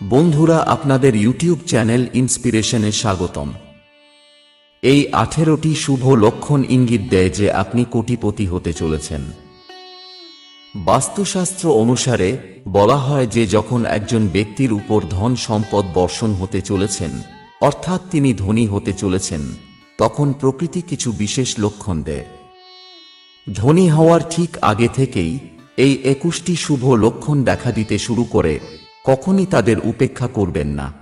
বন্ধুরা, আপনাদের YouTube channel ইন্সপিরেশনে স্বাগতম। এই আঠেরোটি শুভ লক্ষণ ইঙ্গিত দেয় যে আপনি কোটিপতি হতে চলেছেন। বাস্তুশাস্ত্র অনুসারে বলা হয় যে যখন একজন ব্যক্তির উপর ধন সম্পদ বর্ষণ হতে চলেছেন, অর্থাৎ তিনি ধনী হতে চলেছেন, তখন প্রকৃতি কিছু বিশেষ লক্ষণ দেয়। ধনী হওয়ার ঠিক আগে থেকেই এই একুশটি শুভ লক্ষণ দেখা দিতে শুরু করে কখনই তাদের উপেক্ষা করবেন না।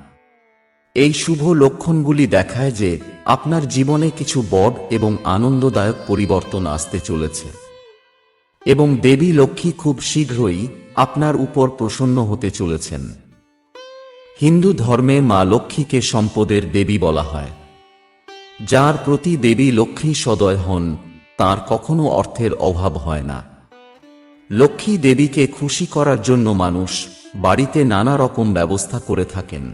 এই শুভ লক্ষণগুলি দেখায় যে আপনার জীবনে কিছু বড় এবং আনন্দদায়ক পরিবর্তন আসতে চলেছে। এবং দেবী লক্ষ্মী খুব শীঘ্রই আপনার উপর প্রসন্ন হতে চলেছেন। হিন্দু ধর্মে মা লক্ষ্মীকে সম্পদের দেবী বলা হয়। যার প্রতি দেবী লক্ষ্মী সদয় হন, তার কখনো অর্থের অভাব হয় না। লক্ষ্মী দেবীকে খুশি করার জন্য মানুষ বাড়িতে নানা রকম ব্যবস্থা করে থাকেন।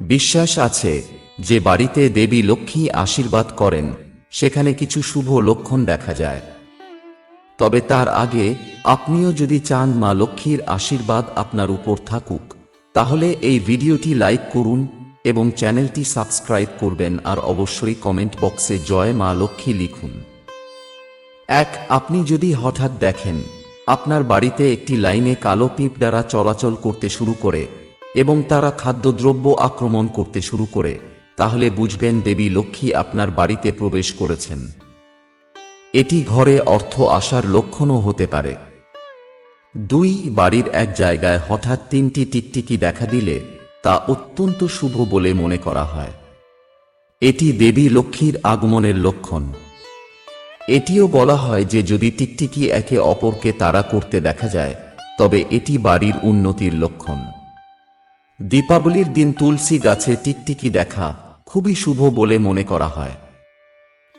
বিশ্বাস আছে যে বাড়িতে দেবী লক্ষ্মী আশীর্বাদ করেন, সেখানে কিছু শুভ লক্ষণ দেখা যায়। তবে তার আগে আপনিও যদি চান মা লক্ষ্মীর আশীর্বাদ আপনার উপর থাকুক, তাহলে এই ভিডিওটি লাইক করুন এবং চ্যানেলটি সাবস্ক্রাইব করবেন আর অবশ্যই কমেন্ট বক্সে জয় মা লক্ষ্মী লিখুন। এক, আপনি যদি হঠাৎ দেখেন আপনার বাড়িতে একটি লাইনে কালো পিপ দ্বারা চলাচল করতে শুরু করে এবং তারা খাদ্যদ্রব্য আক্রমণ করতে শুরু করে, তাহলে বুঝবেন দেবী লক্ষ্মী আপনার বাড়িতে প্রবেশ করেছেন। এটি ঘরে অর্থ আসার লক্ষণও হতে পারে। দুই বাড়ির এক জায়গায় হঠাৎ তিনটি টিকটিকি দেখা দিলে তা অত্যন্ত শুভ বলে মনে করা হয়। এটি দেবী লক্ষ্মীর আগমনের লক্ষণ। এটিও বলা হয় যে যদি টিকটিকি একে অপরকে তাড়া করতে দেখা যায়, তবে এটি বাড়ির উন্নতির লক্ষণ। দীপাবলির দিন তুলসী গাছে টিকটিকি দেখা খুবই শুভ বলে মনে করা হয়।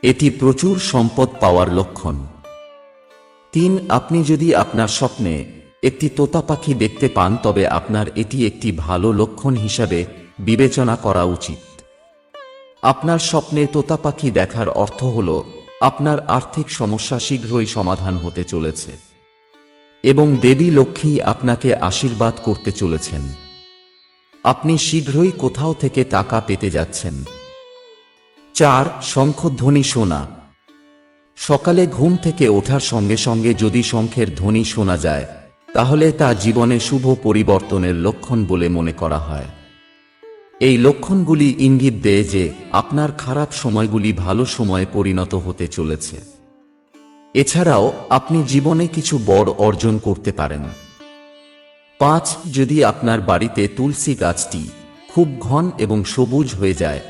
এটি প্রচুর সম্পদ পাওয়ার লক্ষণ। তিন, আপনি যদি আপনার স্বপ্নে একটি তোতা পাখি দেখতে পান, তবে আপনার এটি একটি ভালো লক্ষণ হিসাবে বিবেচনা করা উচিত। আপনার স্বপ্নে তোতা পাখি দেখার অর্থ হল আপনার আর্থিক সমস্যা শীঘ্রই সমাধান হতে চলেছে। এবং দেবী লক্ষ্মী আপনাকে আশীর্বাদ করতে চলেছেন। আপনি শীঘ্রই কোথাও থেকে টাকা পেতে যাচ্ছেন। চার, শঙ্খধ্বনি শোনা। সকালে ঘুম থেকে ওঠার সঙ্গে সঙ্গে যদি শঙ্খের ধ্বনি শোনা যায়, তাহলে তা জীবনে শুভ পরিবর্তনের লক্ষণ বলে মনে করা হয়। এই লক্ষণগুলি ইঙ্গিত দেয় যে আপনার খারাপ সময়গুলি ভালো সময়ে পরিণত হতে চলেছে। এছাড়াও আপনি জীবনে কিছু বড় অর্জন করতে পারেন। পাঁচ, যদি আপনার বাড়িতে তুলসী গাছটি খুব ঘন এবং সবুজ হয়ে যায়,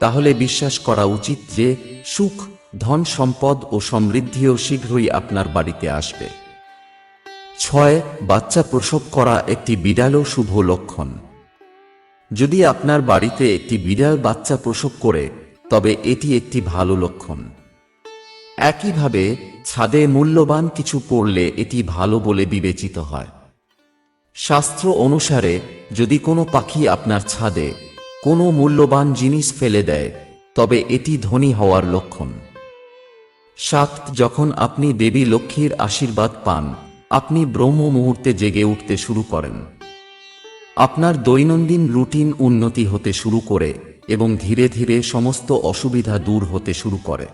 তাহলে বিশ্বাস করা উচিত যে সুখ, ধন সম্পদ ও সমৃদ্ধিও শীঘ্রই আপনার বাড়িতে আসবে। ছয়, বাচ্চা প্রসব করা একটি বিড়ালও শুভ লক্ষণ। যদি আপনার বাড়িতে একটি বিড়াল বাচ্চা প্রসব করে, তবে এটি একটি ভালো লক্ষণ। একইভাবে, ছাদে মূল্যবান কিছু পড়লে এটি ভালো বলে বিবেচিত হয়। শাস্ত্র অনুসারে, যদি কোনো পাখি আপনার ছাদে কোনো মূল্যবান জিনিস ফেলে দেয়, তবে এটি ধনী হওয়ার লক্ষণ। সাত, যখন আপনি দেবী লক্ষ্মীর আশীর্বাদ পান, আপনি ব্রহ্ম মুহূর্তে জেগে উঠতে শুরু করেন। আপনার দৈনন্দিন রুটিন উন্নতি হতে শুরু করে এবং ধীরে ধীরে সমস্ত অসুবিধা দূর হতে শুরু করে।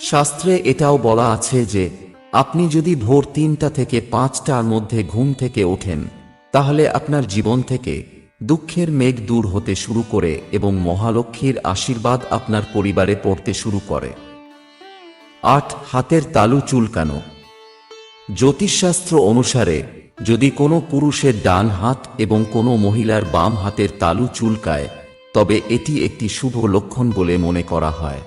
শাস্ত্রে এটাও বলা আছে যে, আপনি যদি ভোর তিনটা থেকে পাঁচটার মধ্যে ঘুম থেকে ওঠেন, তাহলে আপনার জীবন থেকে দুঃখের মেঘ দূর হতে শুরু করে এবং মহালক্ষ্মীর আশীর্বাদ আপনার পরিবারে পড়তে শুরু করে। আট, হাতের তালু চুলকানো। জ্যোতিষশাস্ত্র অনুসারে যদি কোনো পুরুষের ডান হাত এবং কোনো মহিলার বাম হাতের তালু চুলকায়, তবে এটি একটি শুভ লক্ষণ বলে মনে করা হয়।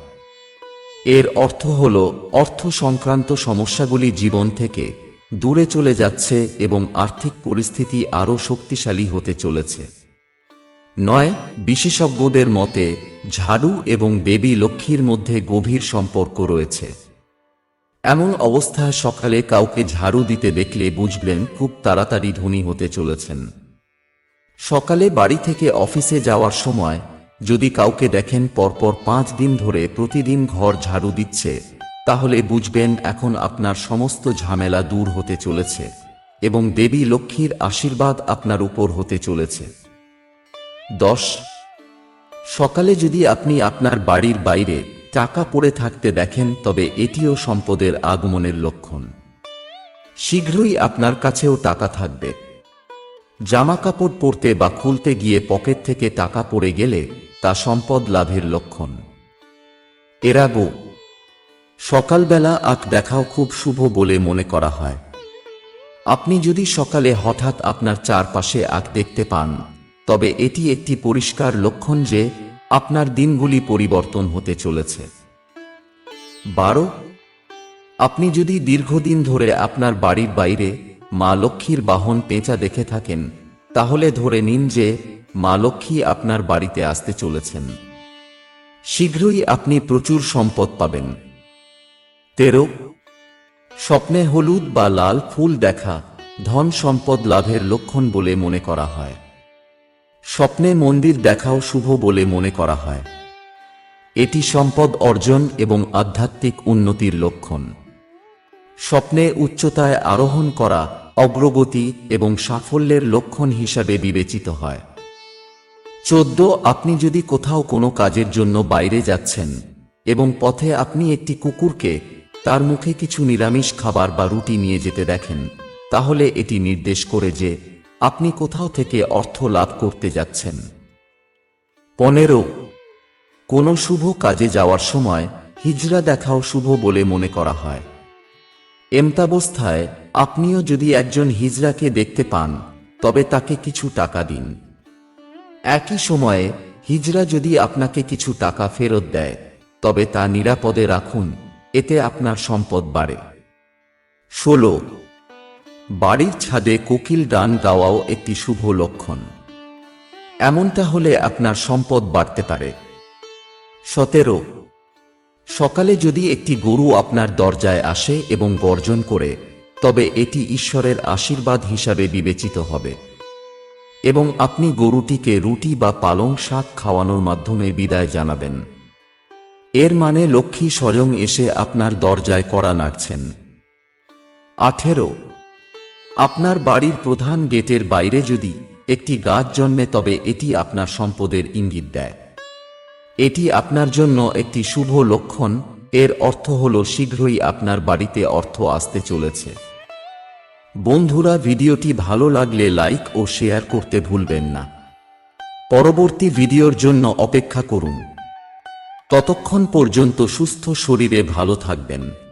এর অর্থ হল, অর্থ সংক্রান্ত সমস্যাগুলি জীবন থেকে দূরে চলে যাচ্ছে এবং আর্থিক পরিস্থিতি আরও শক্তিশালী হতে চলেছে। নয়, বিশেষজ্ঞদের মতে, ঝাড়ু এবং দেবী লক্ষ্মীর মধ্যে গভীর সম্পর্ক রয়েছে। এমন অবস্থায় সকালে কাউকে ঝাড়ু দিতে দেখলে বুঝবেন খুব তাড়াতাড়ি ধনী হতে চলেছেন। সকালে বাড়ি থেকে অফিসে যাওয়ার সময় যদি কাউকে দেখেন পরপর পাঁচ দিন ধরে প্রতিদিন ঘর ঝাড়ু দিচ্ছে, তাহলে বুঝবেন এখন আপনার সমস্ত ঝামেলা দূর হতে চলেছে এবং দেবী লক্ষ্মীর আশীর্বাদ আপনার উপর হতে চলেছে। দশ। সকালে যদি আপনি আপনার বাড়ির বাইরে টাকা পড়ে থাকতে দেখেন, তবে এটিও সম্পদের আগমনের লক্ষণ। শীঘ্রই আপনার কাছেও টাকা থাকবে। জামা কাপড় পরতে বা খুলতে গিয়ে পকেট থেকে টাকা পড়ে গেলে তা সম্পদ লাভের লক্ষণ। এরাগো সকালবেলা আখ দেখাও খুব শুভ বলে মনে করা হয়। আপনি যদি সকালে হঠাৎ আপনার চারপাশে আখ দেখতে পান, তবে এটি একটি পরিষ্কার লক্ষণ যে আপনার দিনগুলি পরিবর্তন হতে চলেছে। বারো, আপনি যদি দীর্ঘদিন ধরে আপনার বাড়ির বাইরে মা লক্ষ্মীর বাহন পেঁচা দেখে থাকেন, তাহলে ধরে নিন যে মা লক্ষ্মী আপনার বাড়িতে আসতে চলেছেন। শীঘ্রই আপনি প্রচুর সম্পদ পাবেন। তেরো, স্বপ্নে হলুদ বা লাল ফুল দেখা ধন সম্পদ লাভের লক্ষণ বলে মনে করা হয়। স্বপ্নে মন্দির দেখাও শুভ বলে মনে করা হয়। এটি সম্পদ অর্জন এবং আধ্যাত্মিক উন্নতির লক্ষণ। স্বপ্নে উচ্চতায় আরোহণ করা অগ্রগতি এবং সাফল্যের লক্ষণ হিসাবে বিবেচিত হয়। চোদ্দ, আপনি যদি কোথাও কোনো কাজের জন্য বাইরে যাচ্ছেন এবং পথে আপনি একটি কুকুরকে তার মুখে কিছু নিরামিষ খাবার বা রুটি নিয়ে যেতে দেখেন, তাহলে এটি নির্দেশ করে যে আপনি কোথাও থেকে অর্থ লাভ করতে যাচ্ছেন। পনেরো, কোনো শুভ কাজে যাওয়ার সময় হিজরা দেখাও শুভ বলে মনে করা হয়। এমতাবস্থায়, আপনিও যদি একজন হিজড়াকে দেখতে পান, তবে তাকে কিছু টাকা দিন। একই সময়ে, হিজড়া যদি আপনাকে কিছু টাকা ফেরত দেয়, তবে তা নিরাপদে রাখুন, এতে আপনার সম্পদ বাড়ে। ষোলো বাড়ির ছাদে কোকিল গান গাওয়াও একটি শুভ লক্ষণ। এমনটা হলে আপনার সম্পদ বাড়তে পারে। সতেরো। সকালে যদি একটি গরু আপনার দরজায় আসে এবং গর্জন করে, তবে এটি ঈশ্বরের আশীর্বাদ হিসাবে বিবেচিত হবে। এবং আপনি গরুটিকে রুটি বা পালং শাক খাওয়ানোর মাধ্যমে বিদায় জানাবেন। এর মানে লক্ষ্মী স্বয়ং এসে আপনার দরজায় কড়া নাড়ছেন। আঠেরো। আপনার বাড়ির প্রধান গেটের বাইরে যদি একটি গাছ জন্মে, তবে এটি আপনার সম্পদের ইঙ্গিত দেয়। এটি আপনার জন্য একটি শুভ লক্ষণ। এর অর্থ হল, শীঘ্রই আপনার বাড়িতে অর্থ আসতে চলেছে। বন্ধুরা, ভিডিওটি ভালো লাগলে লাইক ও শেয়ার করতে ভুলবেন না। পরবর্তী ভিডিওর জন্য অপেক্ষা করুন। ততক্ষণ পর্যন্ত সুস্থ শরীরে ভালো থাকবেন।